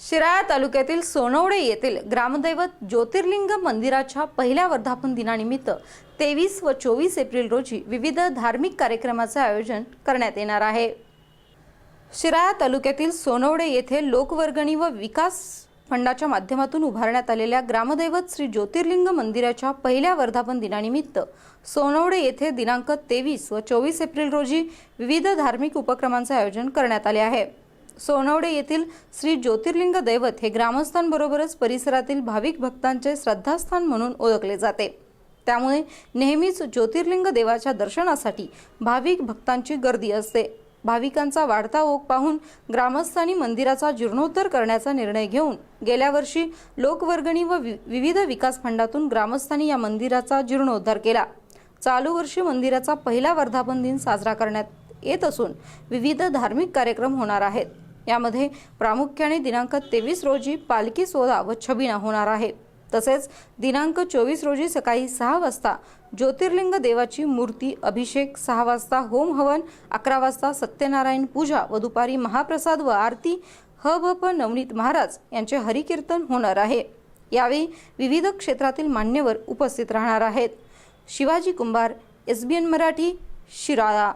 शिराळा तालुक्यातील सोनवडे येथील ग्रामदैवत ज्योतिर्लिंग मंदिराच्या पहिल्या वर्धापन दिनानिमित्त तेवीस व चोवीस एप्रिल रोजी विविध धार्मिक कार्यक्रमाचे आयोजन करण्यात येणार आहे. शिराळा तालुक्यातील सोनवडे येथे लोकवर्गणी व विकास फंडाच्या माध्यमातून उभारण्यात आलेल्या ग्रामदैवत श्री ज्योतिर्लिंग मंदिराच्या पहिल्या वर्धापन दिनानिमित्त सोनवडे येथे दिनांक तेवीस व चोवीस एप्रिल रोजी विविध धार्मिक उपक्रमांचे आयोजन करण्यात आले आहे. सोनवडे येथील श्री ज्योतिर्लिंग दैवत हे ग्रामस्थांबरोबरच परिसरातील भाविक भक्तांचे श्रद्धास्थान म्हणून ओळखले जाते. त्यामुळे नेहमीच ज्योतिर्लिंग देवाच्या दर्शनासाठी भाविक भक्तांची गर्दी असते. भाविकांचा वाढता ओघ पाहून ग्रामस्थांनी मंदिराचा जीर्णोद्धार करण्याचा निर्णय घेऊन गेल्या वर्षी लोकवर्गणी व वि- विविध विकास फंडातून ग्रामस्थांनी या मंदिराचा जीर्णोद्धार केला. चालू वर्षी मंदिराचा पहिला वर्धापन दिन साजरा करण्यात येत असून विविध धार्मिक कार्यक्रम होणार आहेत. यामध्ये प्रामुख्याने दिनांक तेवीस रोजी पालखी सोहळा व छबिना होणार आहे. तसेच दिनांक चोवीस रोजी सकाळी सहा वाजता ज्योतिर्लिंग देवाची मूर्ती अभिषेक सहा वाजता होम हवन अकरा वाजता सत्यनारायण पूजा व दुपारी महाप्रसाद व आरती ह भ प नवनीत महाराज यांचे हरिकीर्तन होणार आहे. यावेळी विविध क्षेत्रातील मान्यवर उपस्थित राहणार आहेत. Shivaji Kumbhar S B N Marathi Shirala.